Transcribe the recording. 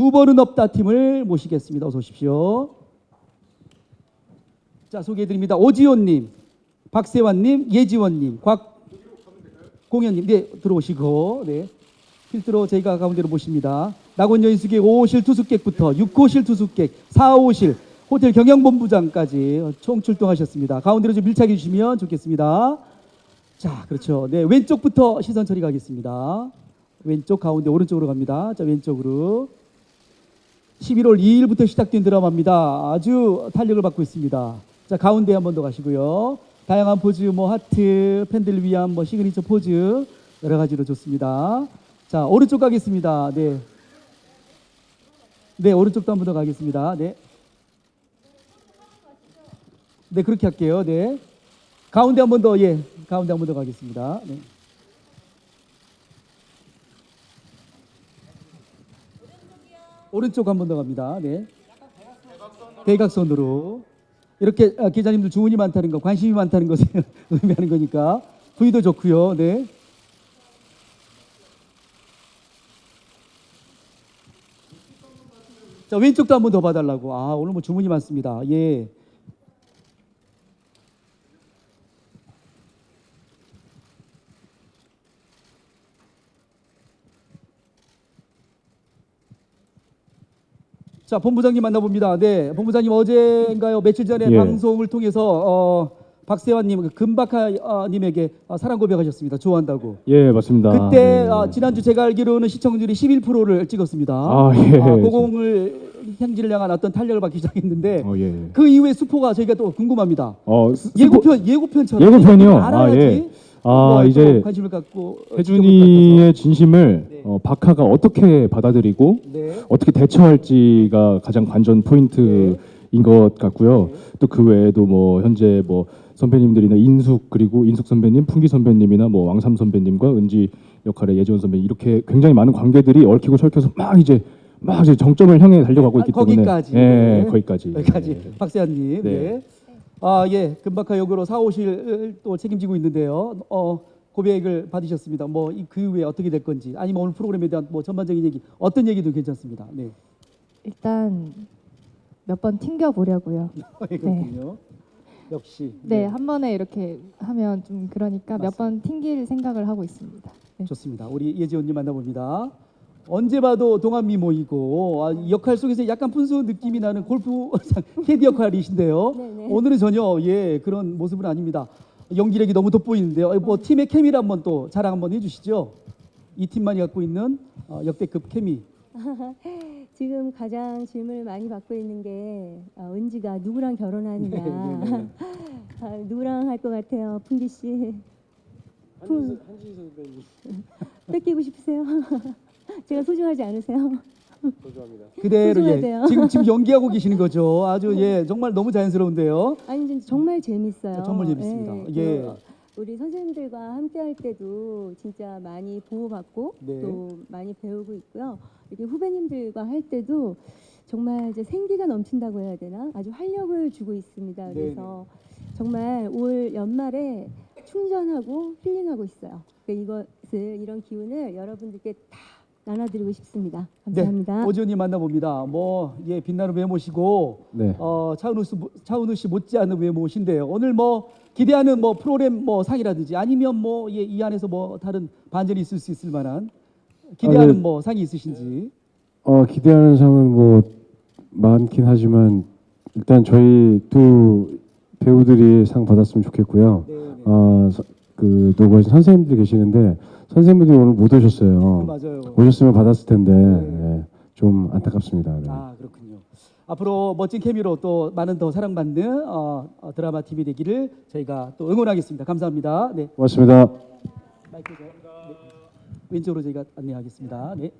두 번은 없다 팀을 모시겠습니다. 어서 오십시오. 자, 소개해드립니다. 오지호님, 박세환님, 예지원님, 곽공현님, 네, 들어오시고, 네. 필두로 저희가 가운데로 모십니다. 낙원 여인숙의 5호실 투숙객부터 6호실 투숙객, 4호실, 호텔 경영본부장까지 총 출동하셨습니다. 가운데로 좀 밀착해 주시면 좋겠습니다. 자, 그렇죠. 네, 왼쪽부터 시선 처리 가겠습니다. 왼쪽 가운데 오른쪽으로 갑니다. 자, 왼쪽으로. 11월 2일부터 시작된 드라마입니다. 아주 탄력을 받고 있습니다. 자, 가운데 한 번 더 가시고요. 다양한 포즈, 뭐 하트, 팬들을 위한 뭐 시그니처 포즈 여러 가지로 좋습니다. 자, 오른쪽 가겠습니다. 네. 네, 오른쪽도 한 번 더 가겠습니다. 네. 네, 그렇게 할게요. 네. 가운데 한 번 더, 예. 가운데 한 번 더 가겠습니다. 네. 오른쪽 한 번 더 갑니다. 네. 대각선으로. 이렇게 아, 기자님들 주문이 많다는 거, 관심이 많다는 것을 의미하는 거니까 부위도 좋고요. 네. 자, 왼쪽도 한 번 더 봐달라고. 아, 오늘 뭐 주문이 많습니다. 예. 자, 본부장님 만나봅니다. 네, 본부장님 어제인가요? 며칠 전에 예. 방송을 통해서 어, 박세환님, 그 금박하님에게 어, 사랑 고백하셨습니다. 좋아한다고. 예, 맞습니다. 그때 네. 어, 지난주 제가 알기로는 시청률이 11%를 찍었습니다. 아, 예. 고공을 향지를 향한 어떤 탄력을 받기 시작했는데 어, 예. 그 이후에 수포가 저희가 또 궁금합니다. 어, 스- 예고편 예고편처럼 예고편이요? 알아야지. 아, 예. 아, 이제 관심을 갖고 어, 혜준이의 진심을 네. 어, 박하가 어떻게 받아들이고. 네. 어떻게 대처할지가 가장 관전 포인트인 것 같고요. 또 그 외에도 뭐 현재 뭐 선배님들이나 인숙 그리고 인숙 선배님, 풍기 선배님이나 뭐 왕삼 선배님과 은지 역할의 예지원 선배님 이렇게 굉장히 많은 관계들이 얽히고 설켜서 막 이제 막 이제 정점을 향해 달려가고 아, 있기 거기까지. 때문에 예, 네. 거기까지. 여기까지 예. 박세환님. 네. 네. 아 예, 금박하 역으로 사오실 또 책임지고 있는데요. 어 고백을 받으셨습니다. 뭐 그 후에 어떻게 될 건지 아니면 오늘 프로그램에 대한 뭐 전반적인 얘기 어떤 얘기도 괜찮습니다. 네. 일단 몇 번 튕겨 보려고요. 그렇군요. 역시. 네, 한 번에 이렇게 하면 좀 그러니까 몇 번 튕길 생각을 하고 있습니다. 네. 좋습니다. 우리 예지원님 만나봅니다. 언제 봐도 동안미 모이고 아, 이 역할 속에서 약간 분수한 느낌이 나는 골프 캐디 역할이신데요. 오늘은 전혀 예 그런 모습은 아닙니다. 연기력이 너무 돋보이는데요. 뭐 팀의 케미를 한번 또 자랑 한번 해주시죠. 이 팀만이 갖고 있는 어, 역대급 케미. 지금 가장 질문을 많이 받고 있는 게 어, 은지가 누구랑 결혼하느냐, 네, 네, 네. 아, 누구랑 할 것 같아요, 풍기 씨. 풍... 뺏기고 싶으세요? 제가 소중하지 않으세요? 그대로 예. 지금 지금 연기하고 계시는 거죠. 아주 예 정말 너무 자연스러운데요. 아니 진짜 정말 재밌어요. 정말 재밌습니다. 예, 예. 그 우리 선생님들과 함께 할 때도 진짜 많이 보호받고 네. 또 많이 배우고 있고요. 이렇게 후배님들과 할 때도 정말 이제 생기가 넘친다고 해야 되나 아주 활력을 주고 있습니다. 네, 그래서 정말 올 연말에 충전하고 힐링하고 있어요. 그러니까 이것을 이런 기운을 여러분들께 다 나눠드리고 싶습니다. 감사합니다. 네, 오지원님 만나봅니다. 뭐 예 빛나는 외모시고 네. 어, 차은우 씨, 차은우 씨 못지않은 외모신데요. 오늘 뭐 기대하는 뭐 프로그램 뭐 상이라든지 아니면 뭐이 안에서 뭐 다른 반전이 있을 수 있을 만한 기대하는 아, 네. 뭐 상이 있으신지. 어, 기대하는 상은 뭐 많긴 하지만 일단 저희 두 배우들이 상 받았으면 좋겠고요. 네, 네. 어, 서- 그 노고 선생님들이 계시는데 선생님들이 오늘 못 오셨어요. 맞아요. 오셨으면 받았을 텐데 네. 예, 좀 안타깝습니다. 네. 아 그렇군요. 앞으로 멋진 케미로 또 많은 더 사랑받는 어, 어, 드라마 팀이 되기를 저희가 또 응원하겠습니다. 감사합니다. 네, 고맙습니다. 마이크 네. 왼쪽으로 저희가 안내하겠습니다. 네.